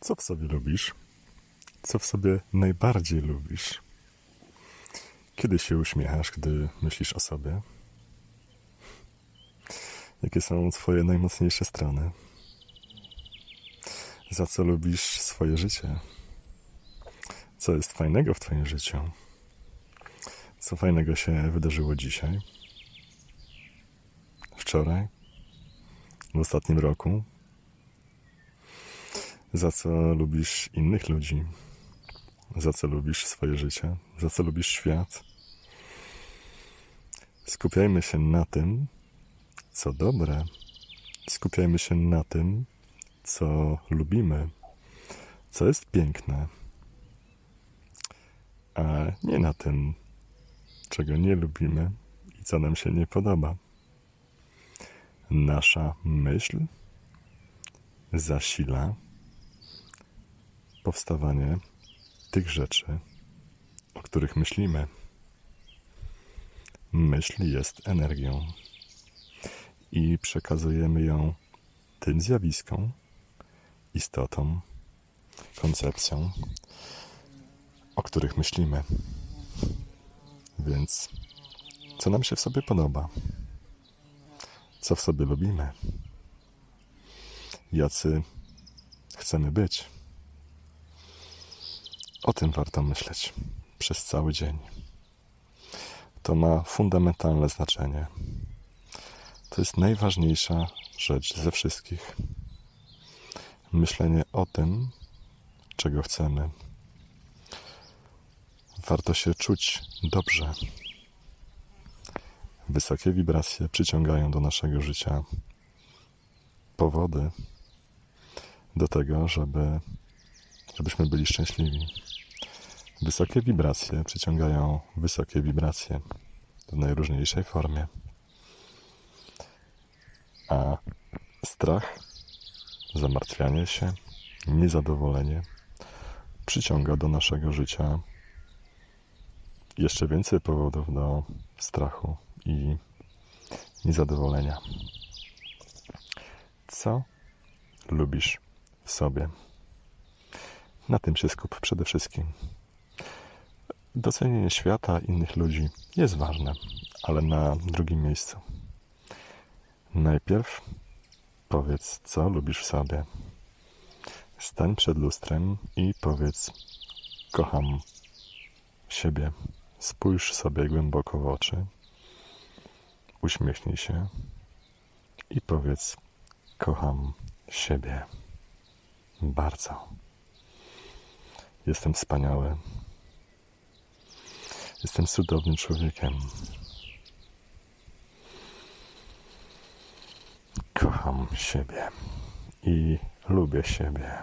Co w sobie lubisz? Co w sobie najbardziej lubisz? Kiedy się uśmiechasz, gdy myślisz o sobie? Jakie są Twoje najmocniejsze strony? Za co lubisz swoje życie? Co jest fajnego w Twoim życiu? Co fajnego się wydarzyło dzisiaj? Wczoraj? W ostatnim roku? Za co lubisz innych ludzi? Za co lubisz swoje życie? Za co lubisz świat? Skupiajmy się na tym, co dobre. Skupiajmy się na tym, co lubimy, co jest piękne, a nie na tym, czego nie lubimy i co nam się nie podoba. Nasza myśl zasila powstawanie tych rzeczy, o których myślimy. Myśl jest energią i przekazujemy ją tym zjawiskom, istotom, koncepcjom, o których myślimy. Więc co nam się w sobie podoba? Co w sobie lubimy? Jacy chcemy być? O tym warto myśleć przez cały dzień. To ma fundamentalne znaczenie. To jest najważniejsza rzecz ze wszystkich. Myślenie o tym, czego chcemy. Warto się czuć dobrze. Wysokie wibracje przyciągają do naszego życia powody do tego, żeby, żebyśmy byli szczęśliwi. Wysokie wibracje przyciągają wysokie wibracje w najróżniejszej formie. A strach, zamartwianie się, niezadowolenie przyciąga do naszego życia jeszcze więcej powodów do strachu i niezadowolenia. Co lubisz w sobie? Na tym się skup przede wszystkim. Docenienie świata, innych ludzi jest ważne, ale na drugim miejscu. Najpierw powiedz, co lubisz w sobie. Stań przed lustrem i powiedz: Kocham siebie. Spójrz sobie głęboko w oczy, uśmiechnij się i powiedz: Kocham siebie. Bardzo. Jestem wspaniały. Jestem cudownym człowiekiem. Kocham siebie i lubię siebie.